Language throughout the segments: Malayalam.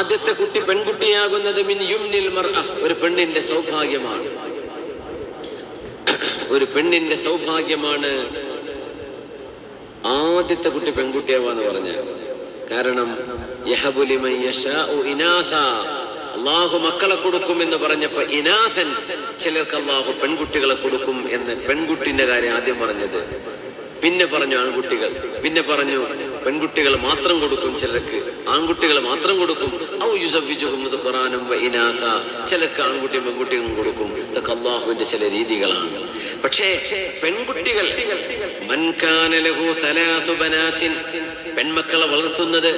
ആദ്യത്തെ കുട്ടി പെൺകുട്ടിയാകുന്നത് മിൻ മർഅ ഒരു പെണ്ണിന്റെ സൗഭാഗ്യമാണ്. ഒരു പെണ്ണിന്റെ സൗഭാഗ്യമാണ് ആദ്യത്തെ കുട്ടി പെൺകുട്ടിയാവാന്ന് പറഞ്ഞ കാരണം അള്ളാഹു മക്കളെ കൊടുക്കും എന്ന് പറഞ്ഞപ്പോ ഇനാഥൻ ചിലർക്ക് അള്ളാഹു പെൺകുട്ടികളെ കൊടുക്കും എന്ന് പെൺകുട്ടിന്റെ കാര്യം ആദ്യം പറഞ്ഞത്. പിന്നെ പറഞ്ഞു ആൺകുട്ടികൾ പിന്നെ പറഞ്ഞു പെൺകുട്ടികൾ മാത്രം കൊടുക്കും ചിലർക്ക് ആൺകുട്ടികൾ മാത്രം കൊടുക്കും. ഔ യുസവ്വിജുഹും ഖുറാനും വ ഇനാഥ ചിലർക്ക് ആൺകുട്ടിയും പെൺകുട്ടിയും കൊടുക്കും. ഇതൊക്കെ അള്ളാഹുവിന്റെ ചില രീതികളാണ്. പക്ഷേ പെൺകുട്ടികൾ പെൺമക്കളെ വളർത്തുന്നത്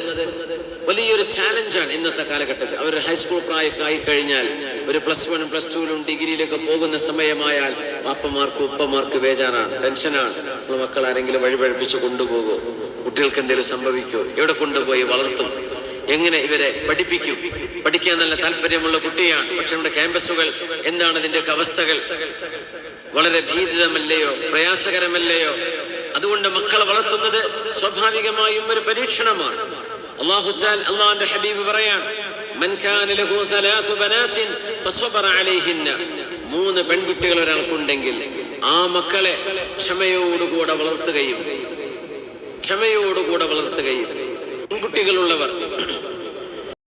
വലിയൊരു ചാലഞ്ചാണ് ഇന്നത്തെ കാലഘട്ടത്തിൽ. അവർ ഹൈസ്കൂൾ പ്രായമൊക്കെ ആയി കഴിഞ്ഞാൽ ഒരു പ്ലസ് വൺ പ്ലസ് ടുവിലും ഡിഗ്രിയിലൊക്കെ പോകുന്ന സമയമായാൽ വാപ്പമാർക്ക് ഉപ്പമാർക്ക് ബേജാറാണ് ടെൻഷനാണ്. നമ്മൾ മക്കൾ ആരെങ്കിലും വഴിപഴിപ്പിച്ച് കൊണ്ടുപോകുമോ കുട്ടികൾക്ക് എന്തെങ്കിലും സംഭവിക്കുമോ എവിടെ കൊണ്ടുപോയി വളർത്തും എങ്ങനെ ഇവരെ പഠിപ്പിക്കും. പഠിക്കാൻ നല്ല താല്പര്യമുള്ള കുട്ടിയാണ് പക്ഷെ നമ്മുടെ ക്യാമ്പസുകൾ എന്താണ് ഇതിന്റെയൊക്കെ അവസ്ഥകൾ? വളരെ ഭീതിതമല്ലയോ പ്രയാസകരമല്ലയോ? അതുകൊണ്ട് മക്കളെ വളർത്തുന്നത് സ്വാഭാവികമായും ഒരു പരീക്ഷണമാണ്. അള്ളാഹുച്ചാൽ അള്ളാഹിന്റെ ഹബീബ് പറയാൻ "മൻ كان له ثلاث بنات فصبر عليهن. മൂന്ന് പെൺകുട്ടികൾ ഒരാൾക്കുണ്ടെങ്കിൽ ആ മക്കളെ ക്ഷമയോടുകൂടെ വളർത്തുകയും ക്ഷമയോടുകൂടെ വളർത്തുകയും. പെൺകുട്ടികളുള്ളവർ